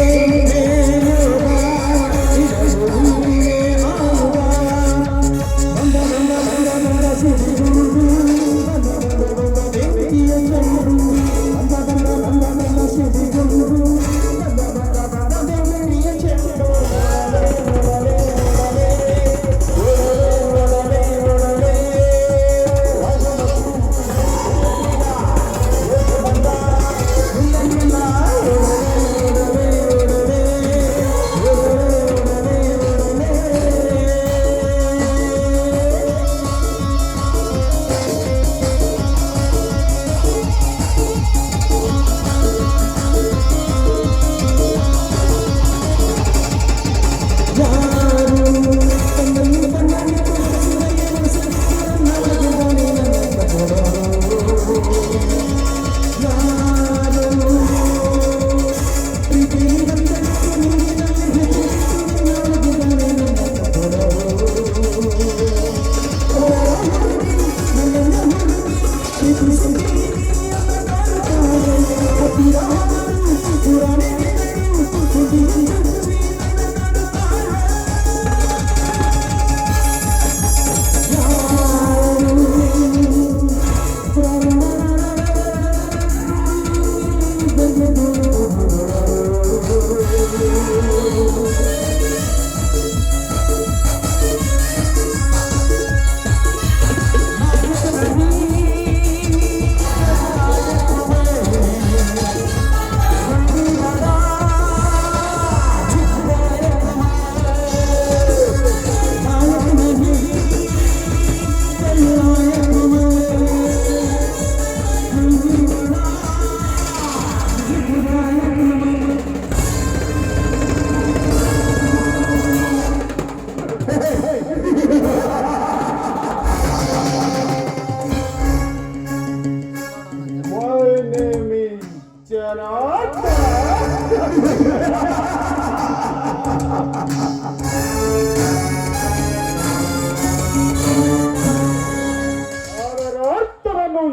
এই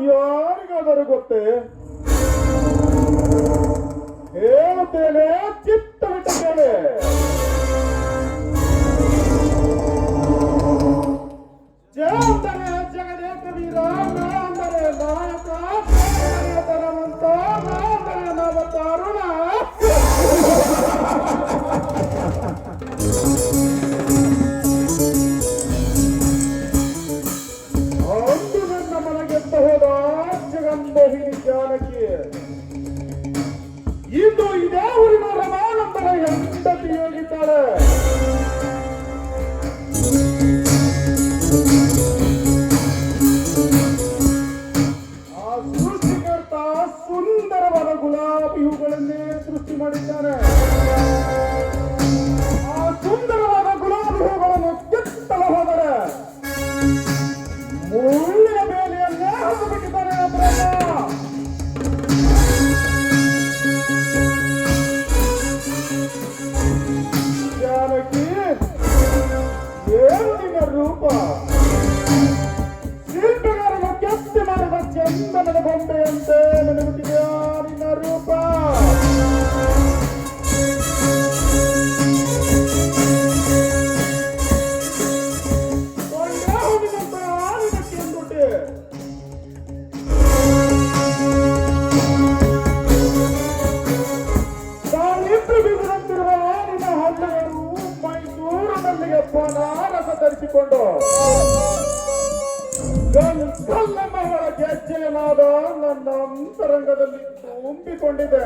ಯಾರಿಗಾದರೂ ಗೊತ್ತೇ? ಹೇಳುತ್ತೇನೆ ಚಿತ್ತ ಬಿಟ್ಟಿದ್ದೇನೆ ಜಯಂದರೆ ಜಗದೇಕ ವೀರ ಹೆಂಡತಿ ಹೋಗಿದ್ದಾಳೆ ಆ ಸೃಷ್ಟಿಕರ್ತ ಸುಂದರವಾದ ಗುಲಾಬಿ ಹೂಗಳನ್ನೇ ಸೃಷ್ಟಿ ಮಾಡಿದ್ದಾನೆ ಬೊಂಬೆಯಂತೆ ನನಗುತ್ತಿದೆಯಾ ನಿನ್ನ ರೂಪ ಎಂದುಟ್ಟೆ ತಾನಿಟ್ಟು ಬಿಗುದಂತಿರುವ ನಿನ್ನ ಒಳಗೆ ಗೆಜ್ಜೆಯನಾದ ನನ್ನ ಅಂತರಂಗದಲ್ಲಿ ತುಂಬಿಕೊಂಡಿದೆ.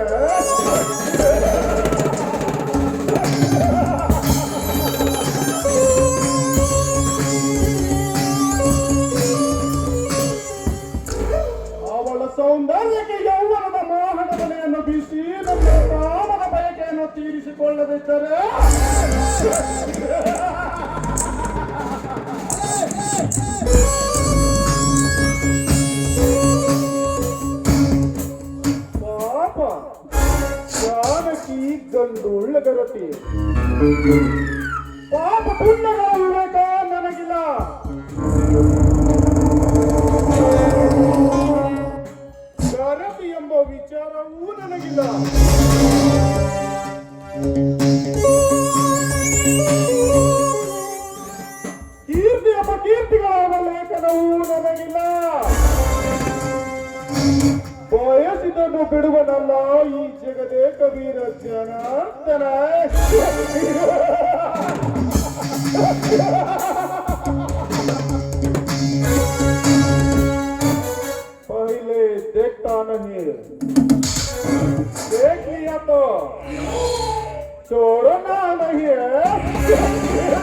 ಅವಳ ಸೌಂದರ್ಯಕ್ಕೆ ಯೌವನದ ಮೋಹನ ಬಲೆಯನ್ನು ಬೀಸಿ ನನ್ನ ಕಾಮದ ಬಯಕೆಯನ್ನು ತೀರಿಸಿಕೊಳ್ಳದಿದ್ದರೆ. ಪಾಪ ರತಿ ಪಾಪ ಪುಣ್ಯಗಳ ವಿವೇಕ ನನಗಿಲ್ಲ. ಸಾರತಿ ಎಂಬ ವಿಚಾರವೂ ನನಗಿಲ್ಲ. ಕೀರ್ತಿ ಎಂಬ ಕೀರ್ತಿಗಳ ಲೇಖನವೂ ನನಗಿಲ್ಲ. ಬಯಸಿದನ್ನು ಬಿಡುವ ನಮ್ಮ ಈ ಜಗದೇ ಕಬೀರ ಜನ देख लिया तो छोड़ना नहीं है